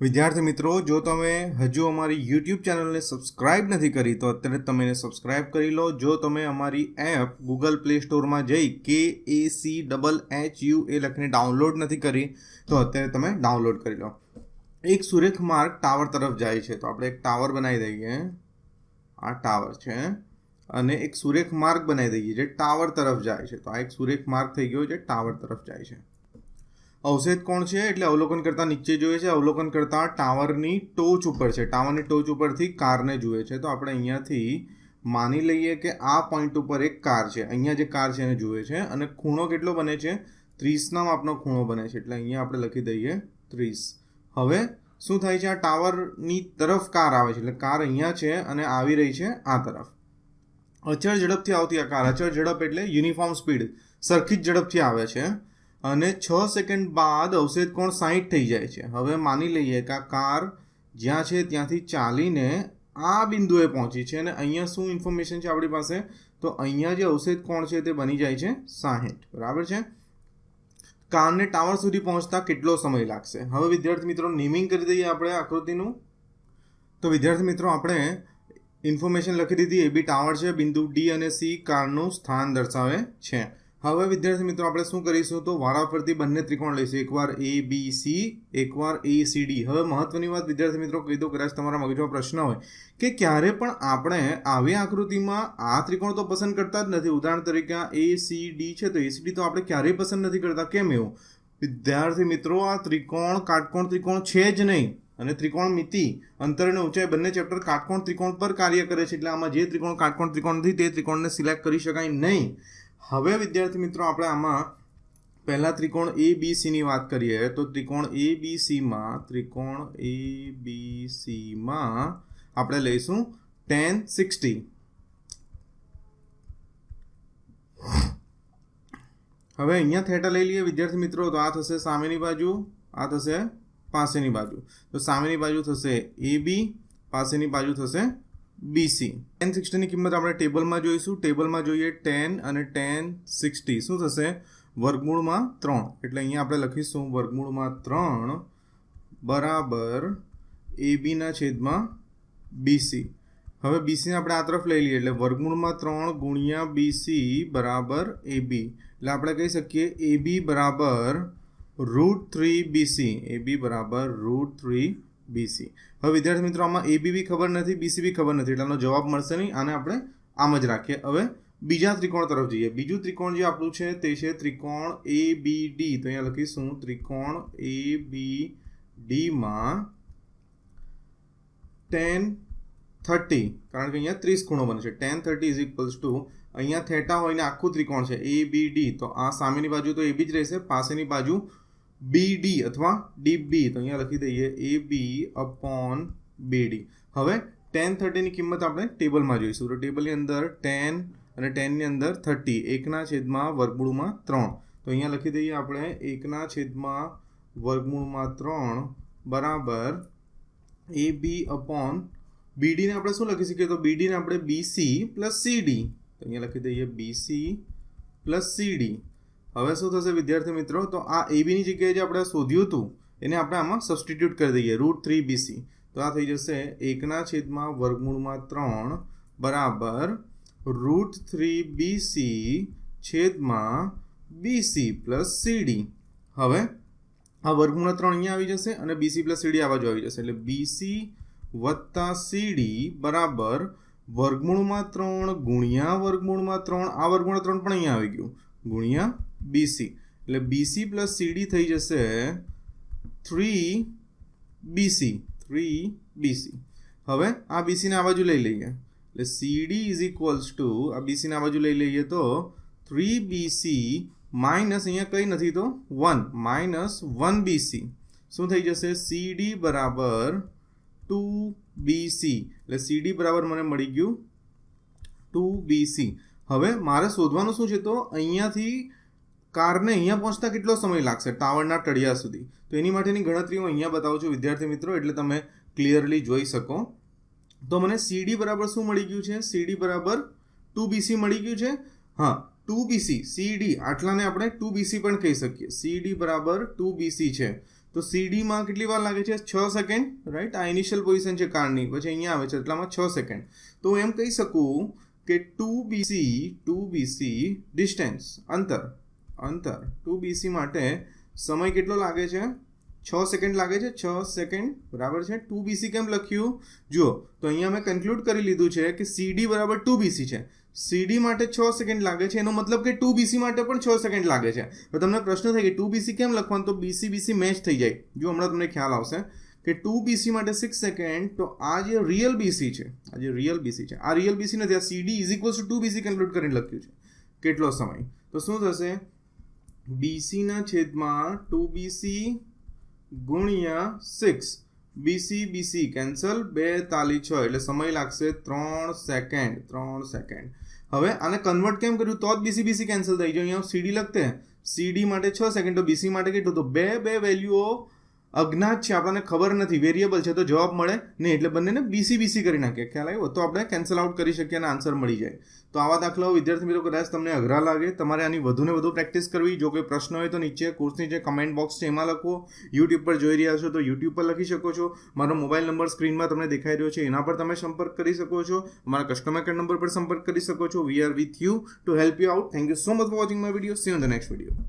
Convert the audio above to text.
વિદ્યાર્થી મિત્રો, જો તમે હજુ અમારી યુટ્યુબ ચેનલને સબસ્ક્રાઇબ નથી કરી, તો અત્યારે તમે એને સબસ્ક્રાઇબ કરી લો. જો તમે અમારી એપ ગૂગલ પ્લે સ્ટોરમાં જઈ કે A C double H U A લખીને ડાઉનલોડ નથી કરી, તો અત્યારે તમે ડાઉનલોડ કરી લો. એક સુરેખ માર્ગ ટાવર તરફ જાય છે. તો આપણે એક ટાવર બનાવી દઈએ. આ ટાવર છે અને એક સુરેખ માર્ગ બનાવી દઈએ જે ટાવર તરફ જાય છે. તો આ એક સુરેખ માર્ગ થઈ ગયો જે ટાવર તરફ જાય છે. અવષેદ કોણ છે? એટલે અવલોકન કરતા નીચે જોઈએ છે, અવલોકન કરતા ટાવરની ટોચ ઉપર છે. ટાવરની ટોચ ઉપરથી કારને જુએ છે. તો આપણે અહીંયાથી માની લઈએ કે આ પોઈન્ટ ઉપર એક કાર છે. અહીંયા જે કાર છે એને જુએ છે. અને ખૂણો કેટલો બને છે? ત્રીસના માપનો ખૂણો બને છે. એટલે અહીંયા આપણે લખી દઈએ ત્રીસ. હવે શું થાય છે? આ ટાવરની તરફ કાર આવે છે. એટલે કાર અહીંયા છે અને આવી રહી છે આ તરફ. અચળ ઝડપથી આવતી આ કાર. અચળ ઝડપ એટલે યુનિફોર્મ સ્પીડ. સરખી જ ઝડપથી આવે છે. અને છ સેકન્ડ બાદ અવશેષ કોણ સાહીઠ થઈ જાય છે? હવે માની લઈએ કે આ કાર જ્યાં છે ત્યાંથી ચાલીને આ બિંદુએ પહોંચી છે અને અહીંયા શું ઇન્ફોર્મેશન છે આપણી પાસે? તો અહીંયા જે અવશેષ કોણ છે તે બની જાય છે સાહીઠ બરાબર છે? કારને ટાવર સુધી પહોંચતા કેટલો સમય લાગશે? હવે વિદ્યાર્થી મિત્રો નેમિંગ કરી દઈએ આપણે આકૃતિનું. તો વિદ્યાર્થી મિત્રો, આપણે ઇન્ફોર્મેશન લખી દીધી. એ બી ટાવર છે, બિંદુ ડી અને સી કારનું સ્થાન દર્શાવે છે. હવે વિદ્યાર્થી મિત્રો આપણે શું કરીશું તો વારાફરતી બંને ત્રિકોણ લઈશું. એકવાર એ બી સી એકવાર એ સી ડી હવે મહત્વની વાત વિદ્યાર્થી મિત્રો કહી દો, કદાચ તમારા મગજમાં પ્રશ્ન હોય કે ક્યારે પણ આપણે આવી આકૃતિમાં આ ત્રિકોણ તો પસંદ કરતા જ નથી. ઉદાહરણ તરીકે આ એ સી ડી છે તો એ સી ડી તો આપણે ક્યારેય પસંદ નથી કરતા. કેમ એવું? વિદ્યાર્થી મિત્રો, આ ત્રિકોણ કાટકોણ ત્રિકોણ છે જ નહીં અને ત્રિકોણ મિતિ, અંતર અને ઊંચાઈ બંને ચેપ્ટર કાટકોણ ત્રિકોણ પર કાર્ય કરે છે. એટલે આમાં જે ત્રિકોણ કાટકોણ ત્રિકોણ નથી તે ત્રિકોણને સિલેક્ટ કરી શકાય નહીં. હવે વિદ્યાર્થી મિત્રો આપણે આમાં પહેલા ત્રિકોણ એ બી સીની વાત કરીએ, તો ત્રિકોણ એ બી સીમાં ત્રિકોણ એ બી સીમાં આપણે લઈશું ટેન સિક્સટી હવે અહીંયા થેટા લઈ લઈએ વિદ્યાર્થી મિત્રો, તો આ થશે સામેની બાજુ, આ થશે પાસેની બાજુ. તો સામેની બાજુ થશે એ બી પાસેની બાજુ થશે બીસી ટેન સિક્સટીની કિંમત આપણે ટેબલમાં જોઈશું. ટેબલમાં જોઈએ ટેન અને ટેન સિક્સટી શું થશે? વર્ગમૂળમાં ત્રણ. એટલે અહીંયા આપણે લખીશું વર્ગમૂળમાં ત્રણ બરાબર એ બીના છેદમાં બીસી હવે બીસીને આપણે આ તરફ લઈ લઈએ. એટલે વર્ગમૂળમાં ત્રણ ગુણ્યા બીસી બરાબર એ બી એટલે આપણે કહી શકીએ એ બી બરાબર root three BC A B બરાબર રૂટ થ્રી બીસી હવે વિદ્યાર્થી મિત્રો, આમાં એ બી ખબર નથી બીસી બી ખબર નથી, એટલે આનો જવાબ મળશે નહીં, આને આપણે આમ જ રાખીએ. હવે બીજા ત્રિકોણ તરફ જઈએ. બીજું ત્રિકોણ જે આપણું છે, તે છે ત્રિકોણ એ બી ડી તો અહીંયા લખીશું, ત્રિકોણ એ બી ડીમાં ટેન થર્ટી કારણ કે અહીંયા ત્રીસ ખૂણો બને છે. Tan thirty is equals to અહીંયા થેટા હોય ને આખું ત્રિકોણ છે એ બી ડી તો આ સામેની બાજુ તો એ બી જ રહેશે, પાસેની બાજુ બી ડી અથવા ડી બી તો અહીંયા લખી દઈએ A B upon B D હવે ટેન થર્ટીની કિંમત આપણે ટેબલમાં જોઈશું. તો ટેબલની અંદર ટેન અને ટેનની અંદર થર્ટી એકના છેદમાં વર્ગમૂળમાં ત્રણ. તો અહીંયા લખી દઈએ આપણે એકના છેદમાં વર્ગમૂળમાં ત્રણ બરાબર એ બી અપોન બીડીને આપણે શું લખી શકીએ? તો બીડીને આપણે બીસી પ્લસ સીડી તો અહીંયા લખી દઈએ બીસી પ્લસ સીડી હવે શું થશે વિદ્યાર્થી મિત્રો? તો આ એબીની જગ્યાએ જે આપણે શોધ્યું હતું, એને આપણે આમાં સબસ્ટિટ્યૂટ કરી દઈએ રૂટ થ્રી બીસી તો આ થઈ જશે એકના છેદમાં વર્ગમૂળમાં ત્રણ બરાબર રૂટ થ્રી બીસી છેદમાં બીસી પ્લસ સીડી હવે આ વર્ગમૂળના ત્રણ અહીંયા આવી જશે અને બીસી પ્લસ સીડી આ બાજુ આવી જશે. એટલે બીસી વત્તા સીડી બરાબર વર્ગમૂળમાં ત્રણ ગુણ્યા વર્ગમૂળમાં ત્રણ. આ વર્ગમૂળ ત્રણ પણ અહીંયા આવી ગયું. ગુણ્યા બીસી એટલે બીસી પ્લસ સીડી થઈ જશે થ્રી બીસી થ્રી બીસી હવે આ બીસીને આ બાજુ લઈ લઈએ. એટલે સીડી ઇઝ ઇક્વલ્સ ટુ આ બીસીને આ બાજુ લઈ લઈએ તો થ્રી બીસી માઇનસ અહીંયા કંઈ નથી તો વન માઇનસ વન બીસી શું થઈ જશે? સીડી બરાબર ટુ બીસી એટલે સીડી બરાબર મને મળી ગયું ટુ બીસી હવે મારે શોધવાનું શું છે તો અહીંયાથી કારને અહીંયા પહોંચતા કેટલો સમય લાગશે? ટાવરના તળિયા સુધી. તો એની માટેની ગણતરી હું અહીંયા બતાવું છું, વિદ્યાર્થી મિત્રો, એટલે તમે ક્લિયરલી જોઈ શકો. તો મને સીડી બરાબર શું મળી ગયું છે? સીડી બરાબર ટુ બીસી મળી ગયું છે? હા ટુ બીસી સીડી આટલાને આપણે ટુ બીસી પણ કહી શકીએ. સીડી બરાબર ટુ બીસી છે. તો સીડીમાં કેટલી વાર લાગે છે? છ સેકન્ડ રાઈટ આ ઇનિશિયલ પોઝિશન છે કારની, પછી અહીંયા આવે છે એટલામાં છ સેકન્ડ તો હું એમ કહી શકું કે two BC two BC distance અંતર. અંતર ટુ બીસી માટે સમય કેટલો લાગે છે છ સેકન્ડ લાગે છે છ સેકન્ડ બરાબર છે ટુ બીસી કેમ લખ્યું જુઓ તો અહીંયા મેં કન્ક્લુડ કરી લીધું છે કે સીડી બરાબર ટુ બીસી છે સીડી માટે છ સેકન્ડ લાગે છે એનો મતલબ કે ટુ બીસી માટે પણ છ સેકન્ડ લાગે છે તો તમને પ્રશ્ન થાય કે ટુ બીસી કેમ લખવાનું તો બીસી બીસી મેચ થઈ જાય જો હમણાં તમને ખ્યાલ આવશે કે ટુ બીસી માટે સિક્સ સેકન્ડ તો આ જે રિયલ બીસી છે આ જે રિયલ બીસી છે આ રિયલ બીસી નથી આ CD is equals to two BC conclude કરીને લખ્યું છે કેટલો સમય તો શું થશે બીસીના છેદમાં ટુ બીસી ગુણ્યા સિક્સ બીસી બીસી કેન્સલ બે તાલી છ, એટલે સમય લાગશે ત્રણ સેકન્ડ ત્રણ સેકન્ડ હવે આને કન્વર્ટ કેમ કર્યું? તો જ બીસી બીસી કેન્સલ થઈ જાય. અહીંયા સીડી લખતે. સીડી માટે છ સેકન્ડ તો બીસી માટે કેટલું? તો બે બે વેલ્યુઓ અજ્ઞાત છે, આપણને ખબર નથી વેરિયેબલ છે તો જવાબ મળે નહીં, એટલે બંનેને બીસી બીસી કરી નાખીએ. ખ્યાલ આવ્યો? તો આપણે કેન્સલ આઉટ કરી શકીએ અને આન્સર મળી જાય. તો આવા દાખલાઓ વિદ્યાર્થી મિત્રો કદાચ તમને અઘરા લાગે, તમારે આની વધુને વધુ પ્રેક્ટિસ કરવી. જો કોઈ પ્રશ્ન હોય તો નીચે કોર્સની જે કમેન્ટ બોક્સ છે, એમાં લખો. યુટ્યુબ પર જોઈ રહ્યા છો તો યુટ્યુબ પર લખી શકો છો. મારો મોબાઈલ નંબર સ્ક્રીનમાં તમને દેખાઈ રહ્યો છે, એના પર તમે સંપર્ક કરી શકો છો. મારા કસ્ટમર કેર નંબર પર સંપર્ક કરી શકો છો. We are with you to help you out thank you so much for watching my video see on the next video